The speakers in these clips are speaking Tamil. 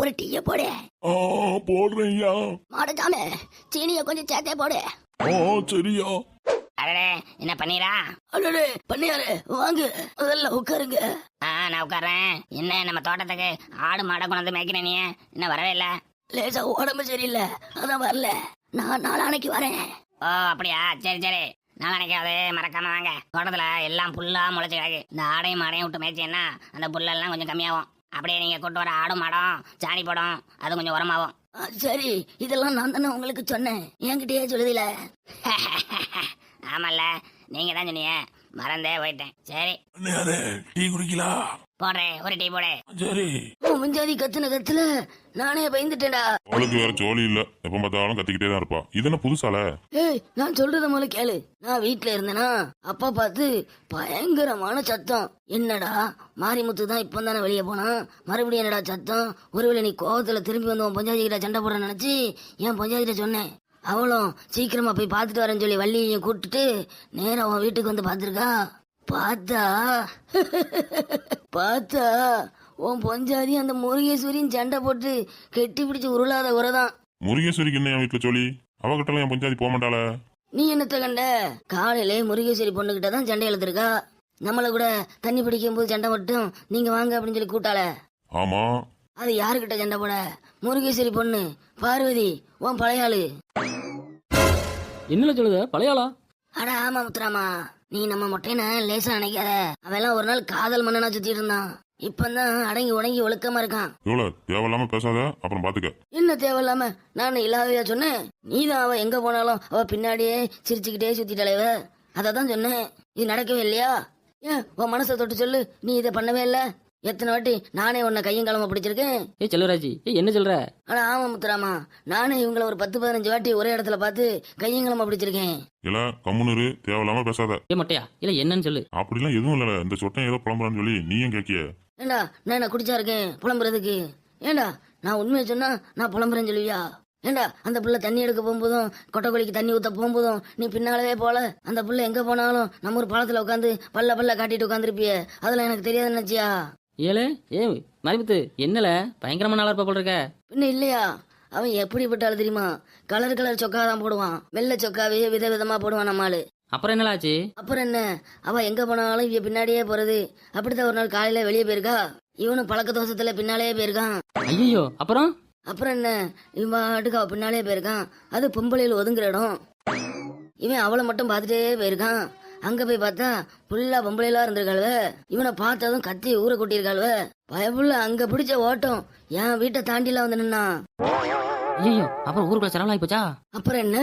ஒரு டீய போடு. ஆ போடுறேன்யா. மாடச்சாமி சீனிய கொஞ்சம் சேர்த்தே போடு. ஆ சரியா. அடடே என்ன பண்ணீரா? அடடே பண்ணியாரு வாங்க. முதல்ல உட்காருங்க. ஆ நான் உட்கார்றேன். என்ன நம்ம தோட்டத்துக்கு ஆடு மாடை கொண்டு வந்து மேய்க்கிறேன் நீ? இன்னும் வரவே இல்லை. லேசா உடம்பு சரியில்லை. அதான் வரல. நான் நாளானைக்கு வரேன். ஓ அப்படியா? சரி சரி. நாளைக்காவது மறக்காம வாங்க. தோட்டத்துல எல்லாம் புல்லா முளைச்சு கிடக்கு. இந்த ஆடையும் மாடையும் விட்டு மேய்ச்சேன்னா அந்த புல்லெல்லாம் கொஞ்சம் கம்மியாகும். அப்படியே நீங்க கூட்டு வர ஆடும் மாடம் சாணி போடும். அது கொஞ்சம் உரமாகும். சரி. இதெல்லாம் நான் தானே உங்களுக்கு சொன்னேன். என்கிட்டயே சொல்லுதில. ஆமால்ல. நீங்க தான் சொன்னீங்க. மறந்தே போயிட்டேன். சரி. அண்ணே டீ குடிக்கலாம் போடுறேன் ஒரு டீ போடு. சரி. முஞ்சாதி கத்துன கத்துல நானே பயந்துட்டேன்டா. அவளுக்கு வேற ஜோலி இல்ல. எப்ப பார்த்தாலும் கத்திக்கிட்டே தான் இருப்பா. இது என்ன புதுசால? ஏய் நான் சொல்றத முதல்ல கேளு. நான் வீட்ல இருந்தேனா அப்பா பார்த்து பயங்கரமான சத்தம். என்னடா மாரிமுத்து தான் இப்போ தானே வெளியே போனான் மறுபடியும் என்னடா சத்தம்? ஒருவேளை நீ கோவத்துல திரும்பி வந்து உன் பஞ்சாயத்து கிட்ட சண்டை போட நினைச்சு என் பஞ்சாயத்துல சொன்னேன். அவளும் சீக்கிரமா போய் பார்த்துட்டு வரேன்னு சொல்லி வள்ளியையும் கூப்பிட்டுட்டு நேரா உன் வீட்டுக்கு வந்து பார்த்துருக்கா. பார்த்தா? பார்த்தா? உன் பொஞ்சாதி அந்த முருகேஸ்வரியும் சண்டை போட்டு கெட்டி பிடிச்சு உருளாத உரதான். முருகேஸ்வரிக்கு என்ன என் வீட்டுல சொல்லி? அவகிட்ட என் பஞ்சாயத்து போக மாட்டாள. நீ என்னத்த கண்ட? காலையிலே முருகேஸ்வரி பொண்ணுகிட்ட தான் சண்டை இழுத்துருக்கா நம்மள கூட தண்ணி பிடிக்கும் போது சண்டை மட்டும் நீங்க வாங்க அப்படின்னு சொல்லி கூட்டாள ஆமா. அது யாருக்கிட்ட சண்டை போட? முருகேஸ்வரி பொண்ணு பார்வதி உன் பழைய ஆளு என்னல சொல்லுத? பழையாளா? அட ஆமா முத்துராமா. நீ நம்ம மொட்டையனை லேசா நினைக்காத. அவெல்லாம் ஒரு நாள் காதல் மன்னனா சுத்திட்டு இருந்தான். இப்பதான் அடங்கி உடங்கி ஒழுக்கமா இருக்கான். இவ்வளவு தேவையில்லாம பேசாத அப்புறம் பாத்துக்க. என்ன தேவையில்லாம? நான் இல்லாதையா சொன்னேன்? நீதான் அவ எங்க போனாலும் அவ பின்னாடியே சிரிச்சுக்கிட்டே சுத்திட்டாளேவ அதை தான் சொன்னேன். இது நடக்கவே இல்லையா? ஏன் உன் மனசை தொட்டு சொல்லு. நீ இதை பண்ணவே இல்ல? எத்தனை வாட்டி நானே உன்னை கையும் கிளம்ப பிடிச்சிருக்கேன்? ஏ செல்வராஜி ஏ என்ன சொல்ற? ஆனா ஆமா முத்துராமா. நானே இவங்கள ஒரு பத்து பதினஞ்சு வாட்டி ஒரே இடத்துல பார்த்து கையும் கிளம்ப பிடிச்சிருக்கேன். இல்ல கம்முனு தேவையில்லாம பேசாத. ஏ மொட்டையா இல்ல என்னன்னு சொல்லு. அப்படிலாம் எதுவும் இல்ல இந்த சொட்டன் ஏதோ புலம்புறான்னு சொல்லி நீயும் கேக்கிய. ஏண்டா நான் என்ன குடிச்சா இருக்கேன் புலம்புறதுக்கு? ஏண்டா நான் உண்மையை சொன்னா நான் புலம்புறேன்னு சொல்லுவியா? ஏண்டா அந்த புள்ள தண்ணி எடுக்க போகும்போதும் கொட்டைக்கொழிக்கு தண்ணி ஊத்த போகும்போதும் நீ பின்னாலவே போல? அந்த புள்ள எங்க போனாலும் நம்ம ஒரு பழத்துல உட்காந்து பல்ல பல்ல காட்டிட்டு உட்காந்துருப்பிய அதெல்லாம் எனக்கு தெரியாது நினைச்சியா? ஏலே ஏ மரிமுத்து என்னல? பயங்கரமான நாளா இருப்ப போல இருக்க பின்ன இல்லையா? அவன் எப்படிப்பட்டாலும் தெரியுமா? கலர் கலர் சொக்கா தான் போடுவான். வெள்ளை சொக்காவே வித விதமா போடுவான் நம்மாளு அப்புறம் என்னல ஆச்சு அப்புறம் என்ன? அவ எங்க போனாலும் இவ பின்னாடியே போறது. அப்படித்தான் ஒரு நாள் காலையில வெளியே போயிருக்கா? இவனும் பழக்க தோசத்துல பின்னாலேயே போயிருக்கான். ஐயோ அப்புறம்? அப்புறம் என்ன? இவன் பாட்டுக்கு அவ பின்னாலே போயிருக்கான். அது பொம்பளையில் ஒதுங்குற இடம். இவன் அவளை மட்டும் பார்த்துட்டே போயிருக்கான். அங்க போய் பார்த்தா ஃபுல்லா பொம்பளைலாம் இருந்திருக்காள்வ. இவனை பார்த்ததும் கத்தி ஊற கொட்டியிருக்காள்வ. பயப்புள்ள அங்க பிடிச்ச ஓட்டம் என் வீட்டை தாண்டிலாம் வந்து நின்னான் ஐயோ அப்புறம் ஊருக்குள்ள சரவணாய் போச்சா அப்புறம் என்ன?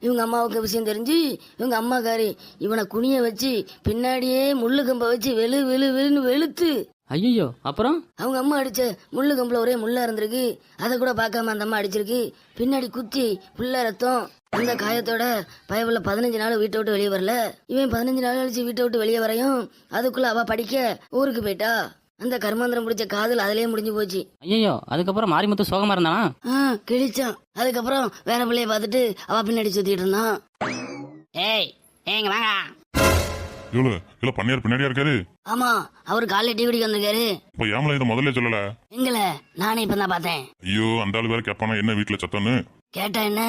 இவங்க அம்மாவுக்கு விஷயம் தெரிஞ்சு இவங்க அம்மாக்காரி இவனை குனிய வச்சு பின்னாடியே முள்ளு கம்பை வச்சு வெளு வெளு வெளுன்னு வெளுத்து. ஐயோ அப்புறம்? அவங்க அம்மா அடிச்ச முள்ளு கம்புல ஒரே முள்ளா இருந்திருக்கு. அதை கூட பார்க்காம அந்த அம்மா அடிச்சிருக்கு. பின்னாடி குத்தி புள்ள ரத்தம். அந்த காயத்தோட பயவுல பதினஞ்சு நாள் வீட்டை விட்டு வெளியே வரல. இவன் பதினஞ்சு நாள் கழிச்சு வீட்டை விட்டு வெளியே வரையும் அதுக்குள்ள அவ படிக்க ஊருக்கு போயிட்டா. அந்த கர்மாந்திரம் பிடிச்ச காதல் அதுலயே முடிஞ்சு போச்சு. ஐயோ அதுக்கப்புறம் மாரிமுத்து சோகமா இருந்தானா? ஆ கிழிச்சான். அதுக்கப்புறம் வேற பிள்ளைய பார்த்துட்டு அவ பின்னாடி சுத்திட்டு இருந்தான். ஏய் ஏங்க வாங்க. இவ்வளவு இல்ல பண்ணையார் பின்னாடியா இருக்காரு? ஆமா அவர் காலைல டீ குடிக்க வந்திருக்காரு. இப்ப ஏமல இதை முதல்ல சொல்லல? எங்கள நானே இப்ப தான் பார்த்தேன். ஐயோ அந்த ஆளு வேற கேப்பானா என்ன வீட்டுல சத்தம்னு? கேட்டா என்ன?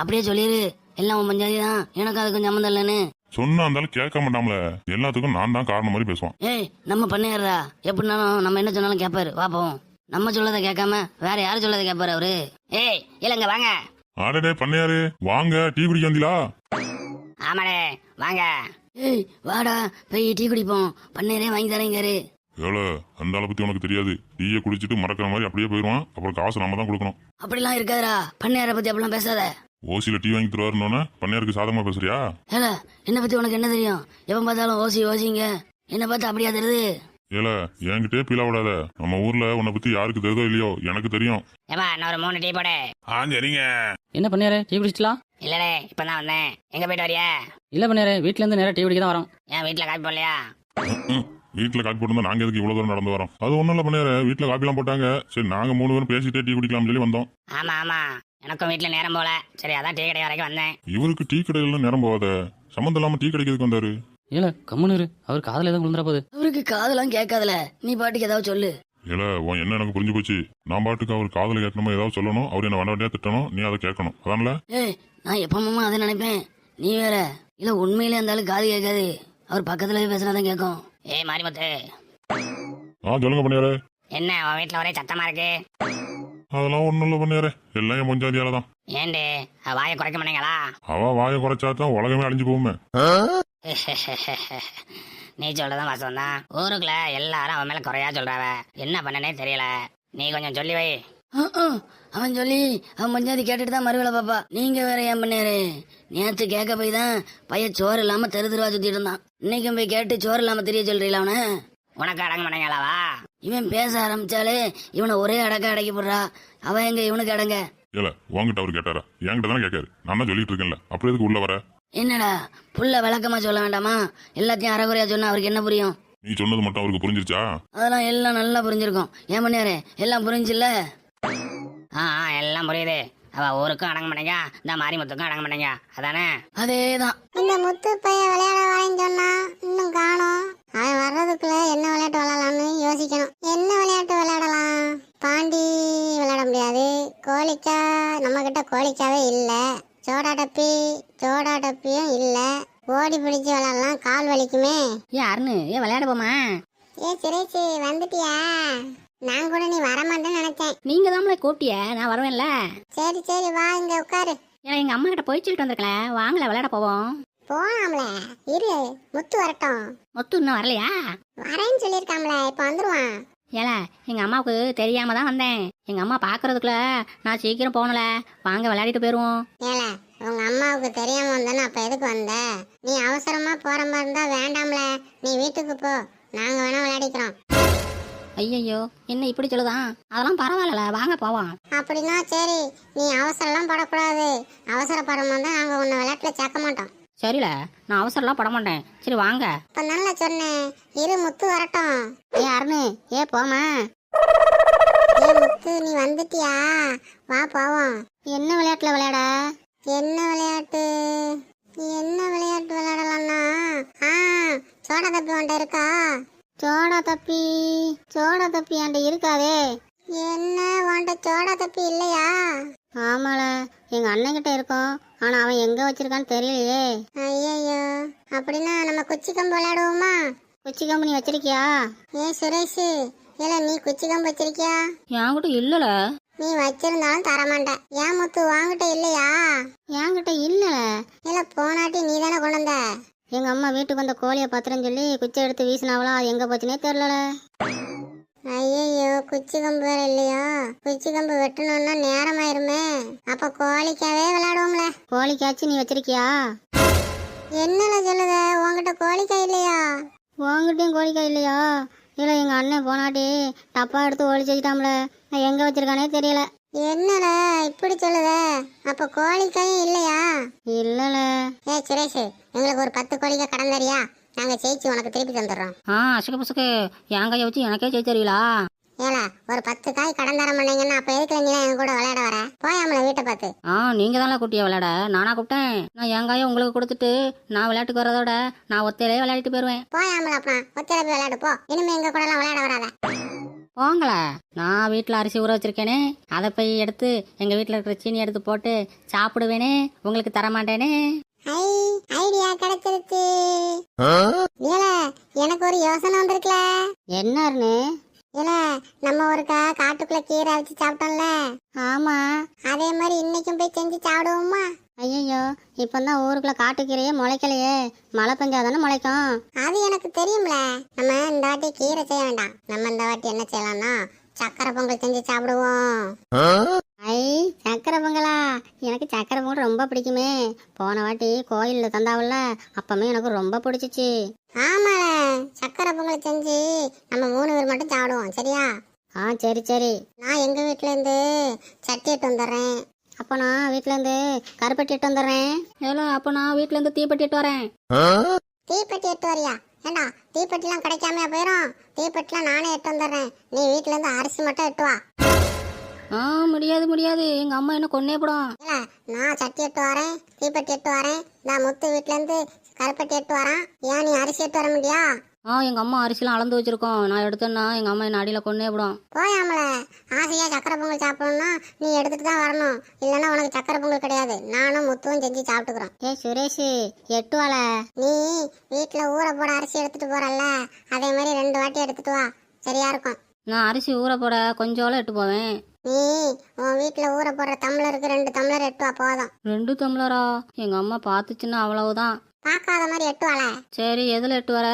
அப்படியே சொல்லிரு. எல்லாம் உன் பஞ்சாதி தான். எனக்கு அது கொஞ்சம் சம்மந்தம் இல்லைன்னு. சொன்னா அந்த ஆளு கேட்க மாட்டாமல எல்லாத்துக்கும் நான் தான் காரணம் மாதிரி பேசுவான். ஏய் நம்ம பண்ணிடுறா எப்படினாலும் நம்ம என்ன சொன்னாலும் கேட்பாரு வா போவோம். நம்ம சொல்லதை கேட்காம வேற யாரு சொல்லதை கேட்பாரு அவரு? ஏய் இல்லைங்க வாங்க. ஆடடே பண்ணையாரு. வாங்க டீ குடிக்க வந்தீங்களா? ஆமாடே வாங்க. ஏய் வாடா போய் டீ குடிப்போம். பண்ணையரே வாங்கி தரேங்காரு எவ்வளோ? அந்த ஆளை பத்தி உனக்கு தெரியாது. டீயை குடிச்சிட்டு மறக்கிற மாதிரி அப்படியே போயிடுவான். அப்புறம் காசு நம்ம தான் கொடுக்கணும். அப்படிலாம் இருக்காதுடா. பண்ணையாரை பத்தி அப்படிலாம் பேசாத. ஓசியில டீ வாங்கி தருவாருன்னொன்னே பண்ணையாருக்கு சாதகமா பேசுறியா? ஏல என்னை பத்தி உனக்கு என்ன தெரியும்? எப்ப பார்த்தாலும் ஓசி ஓசிங்க. என்னை பார்த்து அப்படியா தெரியுது ஏல என்கிட்டே பீலா விடாத. நம்ம ஊர்ல உன்னை பத்தி யாருக்கு தெரியுதோ இல்லையோ? எனக்கு தெரியும். ஏமா நான் ஒரு மூணு டீ போடு. ஆ சரிங்க. என்ன பண்ணியாரு? டீ குடிச்சிட்டலாம் இல்லடே இப்பதான் வந்தேன். எங்க போயிட்டு வரியா? இல்ல பண்ணியாரு வீட்ல இருந்து நேரா டீ குடிக்க தான் வரோம். என் வீட்டுல காப்பி போடலையா? வீட்டுல காப்பி போட்டு நாங்க எதுக்கு இவ்வளவு தூரம் நடந்து வரோம்? அது ஒண்ணும் இல்ல பண்ணையாரு வீட்டுல காப்பி எல்லாம் போட்டாங்க. சரி நாங்க மூணு பேரும் பேசிட்டே டீ குடிக்கலாம்னு சொல்லி வந்தோம். ஆமா ஆமா. எனக்கும் வீட்டுல நேரம் போல. சரி அதான் டீ கடை வரைக்கும் வந்தேன். இவருக்கு டீ கடையில நேரம் போகாத. சம்மந்தம் இல்லாம டீ கடைக்கிறதுக்கு வந்தாரு? ஏல கம்முன்னு இரு. அவர் காதல எதுவும் விழுந்துற போகுது. அவருக்கு காதெல்லாம் கேட்காதல. நீ பாட்டுக்கு ஏதாவது சொல்லு. இல்ல உன் என்ன எனக்கு புரிஞ்சு போச்சு? நான் பாட்டுக்கு அவர் காதல கேட்கணுமோ ஏதாவது சொல்லணும்? அவர் என்ன வண்டவண்டியா திட்டணும்? நீ அதை கேட்கணும். அதான்ல? ஏய் நான் எப்பமாமா அதை நினைப்பேன்? நீ வேற. இல்ல உண்மையிலே ஆளு காது கேட்காது. அவர் பக்கத்துல போய் பேசினா தான் கேட்கும். ஏய் மாரிமுத்து. ஆ சொல்லுங்க பண்ணியாரே என்ன உன் வீட்டில் ஒரே சத்தமா இருக்கு? அதெல்லாம் ஒண்ணும் இல்ல பண்ணியாரே எல்லாம் என் பொஞ்சாதியால தான். ஏண்டி அவ வாயை குறைக்க மாட்டீங்களா? அவ வாயை குறைச்சா தான் உலகமே அழிஞ்சு போகுமே. நீ சொல்றதும் வாசம் தான். ஊருக்குள்ள எல்லாரும் அவன் மேல குறையா சொல்றாவ. என்ன பண்ணனே தெரியல. நீ கொஞ்சம் சொல்லி வை. அவன் சொல்லி அவன் பஞ்சாதி கேட்டுட்டு தான் மறுவேளை பாப்பா. நீங்க வேற ஏன் பண்ணாரு? நேத்து கேட்க போய் தான் பையன் சோறு இல்லாம தெரு தெருவா சுத்திட்டு இருந்தான். இன்னைக்கும் போய் கேட்டு சோறு இல்லாம தெரிய சொல்றீங்களா அவனை? உனக்கு அடங்க மாட்டீங்களாவா இவன் பேச ஆரம்பிச்சாலே இவனை ஒரே அடக்க அடக்கி போடுறா. அவன் எங்க இவனுக்கு அடங்க? இல்ல உன்கிட்ட அவர் கேட்டாரா? என்கிட்ட தானே கேட்காரு. நான் தான் சொல்லிட்டு இருக்கேன்ல. அப்புறம் எதுக்கு உள்ள வர? என்னடா புள்ள விளக்கமா சொல்ல வேண்டாமா? எல்லாத்தையும் அறகுறையா சொன்னா அவருக்கு என்ன புரியும்? நீ சொன்னது மட்டும் அவருக்கு புரிஞ்சிருச்சா? அதெல்லாம் எல்லாம் நல்லா புரிஞ்சிருக்கும். ஏன் பண்ணியாரு? எல்லாம் புரிஞ்சுல ஆ ஆ, எல்லாம் புரியுது. அவ ஊருக்கும் அடங்க மாட்டேங்க இந்த மாரிமுத்துக்கும் அடங்க மாட்டேங்க அதானே? அதேதான். இந்த முத்து பையன் விளையாட வரேன்னு சொன்னா இன்னும் காணோம். அவன் வர்றதுக்குள்ள என்ன விளையாட்டு விளையாடலாம்னு யோசிக்கணும். என்ன விளையாட்டு விளையாடலாம்? பாண்டி விளையாட முடியாது. கோழிக்கா நம்ம கிட்ட கோழிக்காவே இல்ல. சோடா டப்பி சோடா டப்பியும் இல்ல. ஓடி பிடிச்சு விளையாடலாம் கால் வலிக்குமே. ஏ அருணு ஏ விளையாட போமா? ஏ சுரேஷ் வந்துட்டியா? நான் கூட நீ வரமாட்டேன்னு நினைச்சேன். நீங்க தான் கூப்பிட்டிய நான் வருவேன்ல. சரி சரி வா இங்க உட்காரு. ஏன் எங்க அம்மா கிட்ட போய் சொல்லிட்டு வந்திருக்கல வாங்கல விளையாட போவோம். போலாம்ல. இரு முத்து வரட்டும். முத்து இன்னும் வரலையா? வரேன்னு சொல்லியிருக்காம்ல இப்ப வந்துருவான். ஏல எங்க அம்மாவுக்கு தெரியாம தான் வந்தேன். எங்க அம்மா பாக்குறதுக்குள்ள நான் சீக்கிரம் போகணும்ல. வாங்க விளையாடிட்டு போயிருவோம். ஏல உங்க அம்மாவுக்கு தெரியாம வந்தானே அப்ப எதுக்கு வந்த? நீ அவசரமா போற மாதிரி இருந்தா வேண்டாம்ல. நீ வீட்டுக்கு போ. நாங்க வேணா விளையாடிக்கிறோம். ஐயையோ என்ன இப்படி சொல்லுதான் அதெல்லாம் பரவாயில்ல வாங்க போவோம். அப்படின்னா சரி நீ அவசரம்லாம் படக்கூடாது. அவசரப்படும் போது நாங்க உன்னை விளையாட்டுல சேர்க்க மாட்டோம். சரில நான் அவசரம்லாம் பட மாட்டேன் சரி வாங்க. இப்ப நல்லா சொன்னேன் இரு முத்து வரட்டும். ஏ அருணு ஏ போமா ஏ முத்து நீ வந்துட்டியா? வா போவோம். என்ன விளையாட்டுல விளையாட? என்ன விளையாட்டு? என்ன விளையாட்டு விளையாடலாம்னா ஆ சோடா தப்பி உன்ட்ட இருக்கா? சோடா தப்பி சோடா தப்பி என்கிட்ட இருக்காதே. என்ன உன்ட்ட சோடா தப்பி இல்லையா? ஆமால எங்க அண்ணன் கிட்ட இருக்கோம். ஆனா அவன் எங்க வச்சிருக்கான்னு தெரியலையே. ஐயோ அப்படின்னா நம்ம குச்சி கம்பு விளையாடுவோமா? குச்சி கம்பு நீ வச்சிருக்கியா? ஏ சுரேஷ் இல்ல நீ குச்சி கம்பு வச்சிருக்கியா? என்கிட்ட இல்லல. நீ வச்சிருந்தாலும் தரமாட்டேன். ஏன் முத்து வாங்கிட்ட இல்லையா? என்கிட்ட இல்ல இல்ல போனாட்டி நீ தானே கொண்டு வந்த? எங்க அம்மா வீட்டுக்கு வந்த கோழியை பத்திரம் சொல்லி குச்சி எடுத்து வீசினாவளா அது எங்க போச்சுனே தெரியல ஐயோ குச்சி கம்பு வேற இல்லையா. குச்சி கம்பு வெட்டணும்னா நேரமாயிருமே. அப்ப கோழிக்காவே விளையாடுவோம்ல. கோழிக்காச்சும் நீ வச்சிருக்கியா? என்னல சொல்லுத? உன்கிட்ட கோழிக்காய் இல்லையா? உன்கிட்டயும் கோழிக்காய் இல்லையா? இல்ல எங்க அண்ணன் போனாட்டி டப்பா எடுத்து ஒளிச்சு வச்சுட்டாம்ல நான் எங்க வச்சிருக்கானே தெரியல. என்னல இப்படி சொல்லுத? அப்ப கோழிக்காயும் இல்லையா? இல்லல. ஏ சுரேஷ் எங்களுக்கு ஒரு பத்து கோழிக்காய் கடன் தரியா? நாங்க ஜெயிச்சு உனக்கு திருப்பி தந்துடுறோம். ஆ அசுக்கு புசுக்கு. என் கையை வச்சு எனக்கே செய்ய தெரியலா ஏல ஒரு பத்து காய் கடன் தர மாட்டீங்கன்னா அப்ப எதுக்குல நீ எங்க கூட விளையாட வர? போயாமல வீட்டை பார்த்து. ஆ நீங்க தானே கூட்டிய விளையாட. நானா கூப்பிட்டேன். நான் என் கையை உங்களுக்கு கொடுத்துட்டு நான் விளையாட்டுக்கு வரதோட நான் ஒத்தையிலே விளையாடிட்டு போயிருவேன். போயாமல அப்பா ஒத்திர போய் விளையாடு போ. இனிமே எங்க கூட எல்லாம் விளையாட வராத. போங்கள. நான் வீட்டில் அரிசி ஊற வச்சிருக்கேனே. அதை போய் எடுத்து எங்கள் வீட்டில் இருக்கிற சீனி எடுத்து போட்டு சாப்பிடுவேனே. உங்களுக்கு தர மாட்டேனே ஐ ஐடியா கிடைச்சிருச்சு. ஏல எனக்கு ஒரு யோசனை வந்திருக்குல. என்னன்னு ஏல நம்ம ஒருக்கா காட்டுக்குள்ள கீரை அரைச்சு சாப்பிட்டோம்ல? ஆமா. அதே மாதிரி இன்னைக்கும் போய் செஞ்சு சாப்பிடுவோமா? ஐயோ இப்பதான் ஊருக்குள்ள காட்டுக்கீரையே முளைக்கலையே. மழை பெஞ்சாதானே முளைக்கும். அது எனக்கு தெரியும்ல. நம்ம இந்த வாட்டி கீரை செய்ய வேண்டாம். நம்ம இந்த வாட்டி என்ன செய்யலாம்னா சக்கரை பொங்கல் செஞ்சு சாப்பிடுவோம். ஐ சக்கரை பொங்கலா? எனக்கு சக்கரை பொங்கல் ரொம்ப பிடிக்குமே. போன வாட்டி கோயில்ல தந்தாவுல அப்பமே எனக்கு ரொம்ப பிடிச்சிச்சு. ஆமால சக்கரை பொங்கல் செஞ்சு நம்ம மூணு பேர் மட்டும் சாப்பிடுவோம் சரியா? ஆ சரி சரி. நான் எங்க வீட்ல இருந்து சட்டி எடுத்து வந்துடுறேன். அப்போ நான் வீட்ல இருந்து கருப்பட்டி எடுத்து வந்துடுறேன். ஏலோ அப்போ நான் வீட்டிலேருந்து தீப்பெட்டிட்டு வரேன். தீப்பெட்டி எடுத்து வரியா? ஏண்டா தீப்பெட்டிலாம் கிடைக்காம போயிடும் தீப்பெட்டிலாம் நானே எடுத்து வந்துடுறேன். நீ வீட்ல இருந்து அரிசி மட்டும் எடுத்து வா. ஆ முடியாது முடியாது. எங்கள் அம்மா என்ன கொன்னே போடும். இல்ல நான் சட்டி எடுத்து வரேன் தீப்பெட்டி எடுத்து வரேன். நான் முத்து வீட்ல இருந்து கருப்பட்டி எடுத்து வரேன். ஏன் நீ அரிசி எடுத்து வர முடியா? ஆ எங்க அம்மா அரிசிலாம் அளந்து வச்சிருக்கோம். நான் எடுத்தேன்னா எங்க அம்மா என்ன அடியில கொன்னே விடும். போயாமல ஆசையா சக்கரை பொங்கல் சாப்பிடணும்னா நீ எடுத்துட்டு தான் வரணும். இல்லைன்னா உனக்கு சக்கரை பொங்கல் கிடையாது. நானும் முத்துவும் செஞ்சு சாப்பிட்டுக்கிறோம். ஏ சுரேஷ் எட்டு வாழ. நீ வீட்டுல ஊற போட அரிசி எடுத்துட்டு போறல்ல. அதே மாதிரி ரெண்டு வாட்டி எடுத்துட்டு வா. சரியா இருக்கும். நான் அரிசி ஊற போட கொஞ்சோல எட்டு போவேன். நீ உன் வீட்டுல ஊற போடுற டம்ளருக்கு ரெண்டு டம்ளர் எட்டு வா போதும். ரெண்டு டம்ளரா? எங்க அம்மா பார்த்துச்சுன்னா அவ்வளவுதான். பார்க்காத மாதிரி எட்டு வாழ. சரி எதுல எட்டு வர?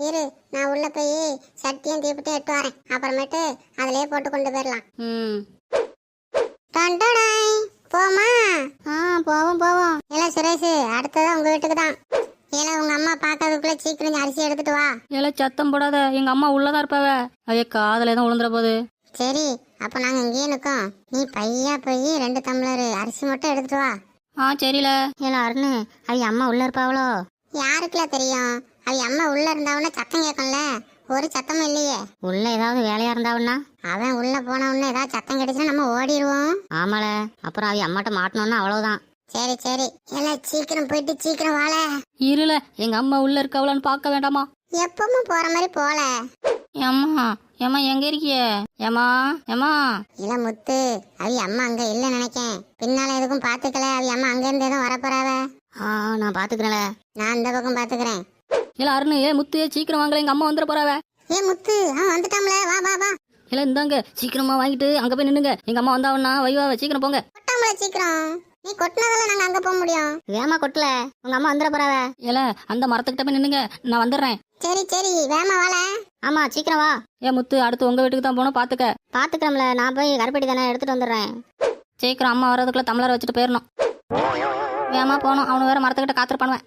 இரு நான் உள்ள போய் சட்டியும் தீப்பிட்டும் எட்டு வரேன். அப்புறமேட்டு அதிலே போட்டு கொண்டு போயிடலாம் ம். டண்டடாய் போமா ஆ போவோம் போவோம். இல்ல சுரேஷ் அடுத்தது உங்க வீட்டுக்கு தான். இல்ல உங்க அம்மா பார்க்கறதுக்குள்ள சீக்கிரம் அரிசி எடுத்துட்டு வா. ஏல சத்தம் போடாத. எங்க அம்மா உள்ளதா இருப்பாவ. அவைய காதல தான் விழுந்துற போகுது சரி அப்ப நாங்க இங்கேயே நிக்கோம். நீ பையா போய் ரெண்டு டம்ளர் அரிசி மட்டும் எடுத்துட்டு வா. ஆ சரில. ஏல அருண் அவ அம்மா உள்ள இருப்பாவளோ? யாருக்குல தெரியும்? அவ அம்மா உள்ள இருந்தாவுன்னா சத்தம் கேட்கும்ல ஒரு சத்தமும் இல்லையே. உள்ள ஏதாவது வேலையா இருந்தாவுன்னா அவன் உள்ள போன உடனே ஏதாவது சத்தம் கிடைச்சுன்னா நம்ம ஓடிடுவோம். ஆமால. அப்புறம் அவைய அம்மாட்ட மாட்டணும்னா அவ்வளவுதான். சரி சரி. எல்லாம் சீக்கிரம் போயிட்டு சீக்கிரம் வாழ. இருல எங்க அம்மா உள்ள இருக்கவளான்னு பார்க்க வேண்டாமா? எப்பவும் போற மாதிரி போல. ஏம்மா ஏம்மா எங்க இருக்கிய? ஏம்மா ஏம்மா. இல்ல முத்து அவி அம்மா அங்க இல்ல நினைக்கேன். பின்னால எதுக்கும் பாத்துக்கல அவி அம்மா அங்க இருந்து எதுவும் வரப்போறாவ? ஆ நான் பாத்துக்கிறேன்ல நான் இந்த பக்கம் பாத்துக்கிறேன் இல்ல அருண் ஏ முத்து சீக்கிரம் வாங்கல எங்க அம்மா வந்துட போறாவ? ஏ முத்து அவன் வந்துட்டாம்ல வா வா வா. இல்ல இந்தாங்க சீக்கிரமா வாங்கிட்டு அங்க போய் நின்னுங்க. எங்க அம்மா வந்தாவன்னா வைவாவ சீக்கிரம் போங்க. கொட்டாமல சீக்கிரம். நீ கொட்டினதால நாங்க அங்க போக முடியும். வேமா கொட்டல உங்க அம்மா வந்துட போறாவ? இல்ல அந்த மரத்துக்கிட்ட போய் நின்னுங்க நான் வந்துடுறேன் சரி சரி வேமா வாழ. ஆமா சீக்கிரம் வா. ஏ முத்து அடுத்து உங்க வீட்டுக்கு தான் போகணும் பாத்துக்க. பாத்துக்கிறோம்ல நான் போய் கருப்பட்டி தானே எடுத்துட்டு வந்துடுறேன் சீக்கிரம் அம்மா வரதுக்குள்ள டம்ளர் வச்சுட்டு போயிடணும் வேமா போகணும் அவனு வேற மரத்துக்கிட்ட காத்திருப்பானுவேன்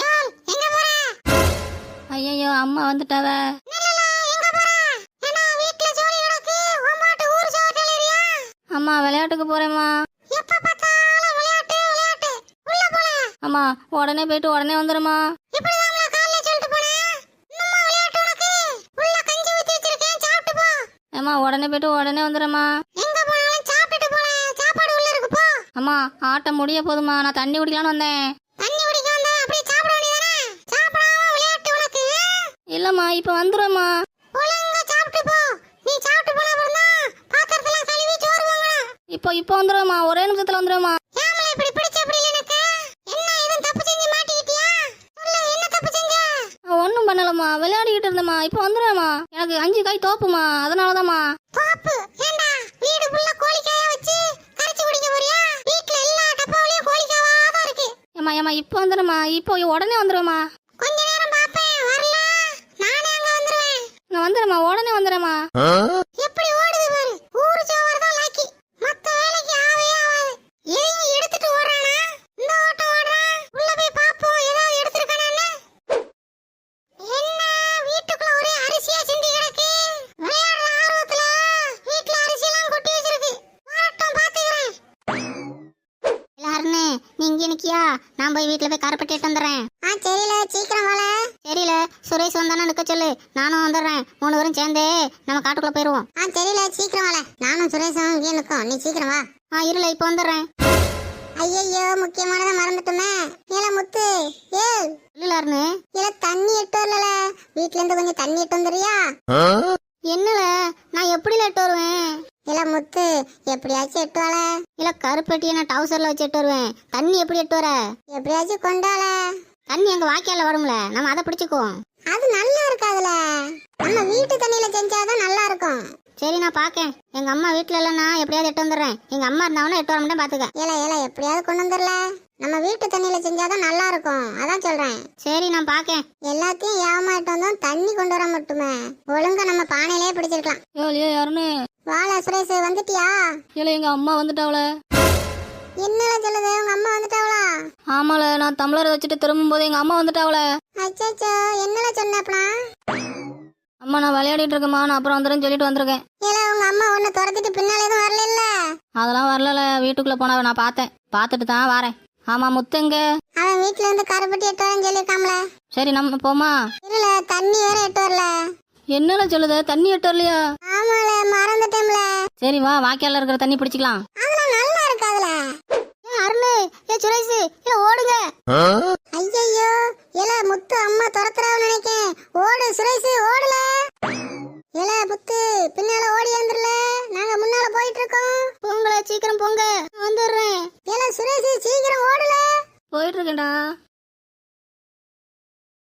ஏன் ஐயோ அம்மா வந்துட்டாவ. அம்மா விளையாட்டுக்கு போறேம்மா. அம்மா உடனே போயிட்டு உடனே வந்துடுமா ஏமா உடனே போயிட்டு உடனே வந்துடுமா அம்மா ஆட்டம் முடிய போதுமா நான் தண்ணி குடிக்கலான்னு வந்தேன் தண்ணி குடிக்க வந்தா அப்படியே சாப்பிட வேண்டியதானே சாப்பிடாம விளையாட்டு உனக்கு இல்லம்மா இப்ப வந்துடும்மா ஒழுங்கா சாப்பிட்டு போ நீ சாப்பிட்டு போன அப்புறம் தான் பாத்திரத்தெல்லாம் கழுவி சோறு வாங்கணும் இப்போ இப்போ வந்துடும்மா ஒரே நிமிஷத்துல வந்துடும்மா ஒன்றும் பண்ணலம்மா. விளையாடிக்கிட்டு இருந்தேம்மா. இப்போ வந்துடுவேம்மா எனக்கு அஞ்சு காய் தோப்புமா அதனாலதாம்மா. தோப்பு? ஏண்டா? வீடு ஃபுல்லா கோழிக்காயா வச்சு கரைச்சு குடிக்க போறியா? வீட்ல எல்லா டப்பாவிலயும் கோழிக்காவா தான் இருக்கு. ஏம்மா ஏம்மா இப்போ வந்துடும்மா இப்போ உடனே வந்துடுவேம்மா கொஞ்ச நேரம் பாப்பேன் வரல நானே அங்க வந்துருவேன் நான் உடனே வந்துடுமா எப்படி ஓடுது பாரு ஊரு சோறு தான் லாக்கி மத்த வேலைக்கு ஆவே ஆகாது எதையும் எடுத்துட்டு ஓடுறானா இந்த ஓட்டம் ஓடுறான் உள்ள போய் பாப்போம் ஏதாவது எடுத்திருக்கானு என்ன வீட்டுக்குள்ள ஒரே அரிசியா சிந்தி கிடக்கு விளையாடுற ஆர்வத்துல வீட்டுல அரிசி எல்லாம் கொட்டி வச்சிருக்கு வரட்டும் பாத்துக்கிறேன் எல்லாருன்னு நீ இங்க நிக்கியா நான் போய் வீட்டுல போய் கருப்பட்டி எடுத்து வந்துடுறேன். ஆ சரில சீக்கிரம் வாழ சரில சுரேஷ் வந்தானா நிக்க சொல்லு. நானும் வந்துடுறேன். மூணு பேரும் சேர்ந்தே நம்ம காட்டுக்குள்ள போயிருவோம். ஆ சரில சீக்கிரம் வாழ நானும் சுரேஷும் இங்கே நிற்கும் நீ சீக்கிரம் வா. ஆ இருல இப்போ வந்துடுறேன். ஐயையோ முக்கியமானதை மறந்துட்டுமே. ஏல முத்து ஏய். இல்லலாருன்னு இல்ல தண்ணி எட்டு வரல வீட்ல இருந்து கொஞ்சம் தண்ணி எட்டு வந்துறியா என்னல? நான் எப்படி எட்டு வருவேன்? இல்ல முத்து எப்படியாச்சும் எட்டு வாழ. இல்ல கருப்பட்டியை நான் டவுசர்ல வச்சு எட்டு வருவேன். தண்ணி எப்படி எட்டு வர? எப்படியாச்சும் கொண்டால தண்ணி எங்க வாய்க்கால வரும்ல நம்ம அதை பிடிச்சுக்குவோம். அது நல்லா இருக்காதுல. நம்ம வீட்டு தண்ணியில செஞ்சாதான் நல்லா இருக்கும். சரி நான் பாக்கேன். எங்க அம்மா வீட்ல இல்லைன்னா எப்படியாவது எட்டு வந்துடுறேன். எங்க அம்மா இருந்தாங்கன்னா எட்டு வர மட்டும் பாத்துக்க. ஏல ஏல எப்படியாவது கொண்டு வந்துடல நம்ம வீட்டு தண்ணியில செஞ்சாதான் நல்லா இருக்கும். அதான் சொல்றேன். சரி நான் பாக்கேன். எல்லாத்தையும் ஏமாட்டு வந்தோம். தண்ணி கொண்டு வர மட்டுமே. ஒழுங்கா நம்ம பானையிலே பிடிச்சிருக்கலாம். ஏ யாருன்னு? வாழ சுரேஷ் வந்துட்டியா? இல்லை எங்க அம்மா வந்துட்டாவல என்னல சொல்லுது? உங்க அம்மா வந்துட்டாவளா? ஆமால நான் டம்ளர் வச்சுட்டு திரும்பும் போது எங்க அம்மா வந்துட்டாவல அச்சோ என்னல சொன்னப்பனா அம்மா நான் விளையாடிட்டு இருக்கேம்மா. நான் அப்புறம் வந்துடுன்னு சொல்லிட்டு வந்திருக்கேன். ஏல உங்க அம்மா உன்னை துரத்திட்டு பின்னால எதுவும் வரல இல்ல அதெல்லாம் வரல வீட்டுக்குள்ள போனவ நான் பார்த்தேன். பார்த்துட்டு தான் வரேன். ஆமா முத்துங்க. அவன் வீட்ல இருந்து கருப்பட்டி எட்டு வரேன்னு சொல்லியிருக்காம்ல சரி நம்ம போமா இல்ல தண்ணி வேற எட்டு என்னல சொல்லுத? தண்ணி எட்டலையா ஆமால மறந்துட்டேன்ல. சரி வா வாய்க்கால இருக்கிற தண்ணி பிடிச்சிக்கலாம். அதெல்லாம் நல்லா இருக்காதுல. ஏ அருண் ஏ சுரேஷ் ஏ ஓடுங்க. ஐயையோ ஏல முத்து அம்மா துரத்துறான்னு நினைக்கேன். ஓடு சுரேஷ் ஓடல. ஏல முத்து பின்னால ஓடி வந்துடல நாங்க முன்னால போயிட்டு இருக்கோம் பொங்கல சீக்கிரம் பொங்க வந்துடுறேன். ஏல சுரேஷ் சீக்கிரம் ஓடல. போயிட்டு இருக்கேன்டா